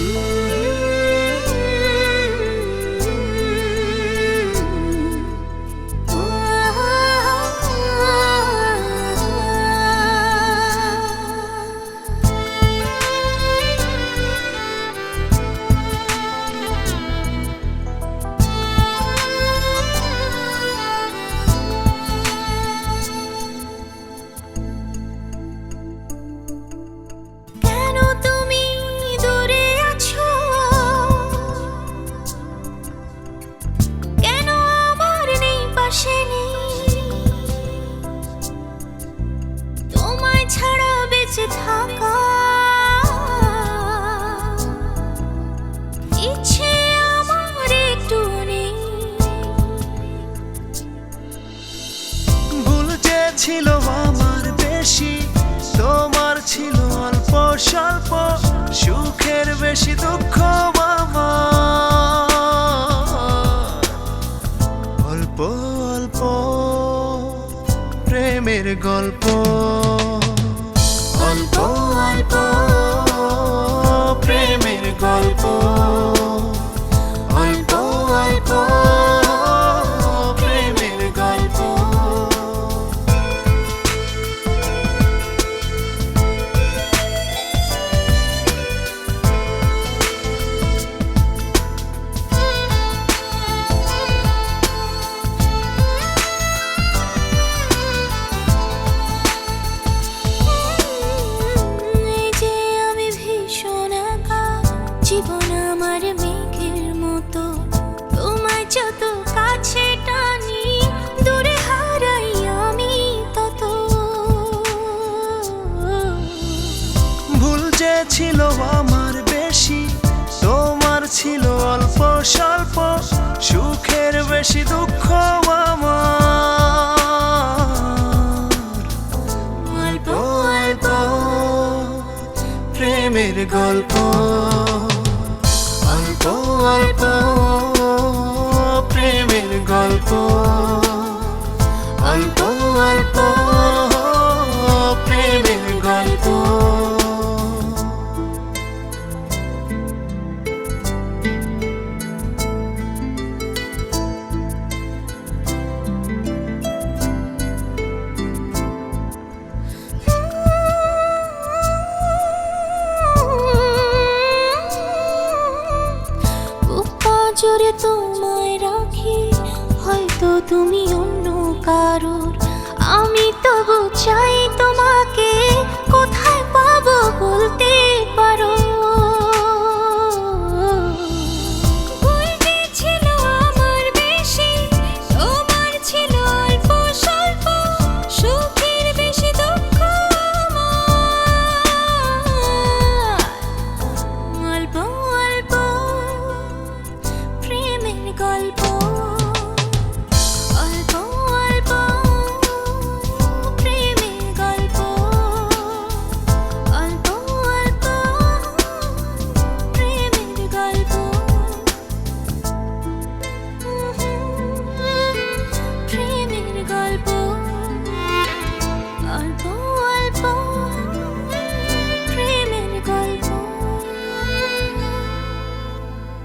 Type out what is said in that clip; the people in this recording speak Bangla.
Ooh. ছিল আমার বেশি, তোমার ছিল অল্প স্বল্প, সুখের বেশি দুঃখ মামা অল্প অল্প, প্রেমের গল্প। বেশি দুঃখ অল্প অল্প প্রেমের গল্প। অল্প অল্প জুড়ে তোমায় রাখি হয়তো তুমি অন্য কারোর। আমি তবু চাই cuerpo.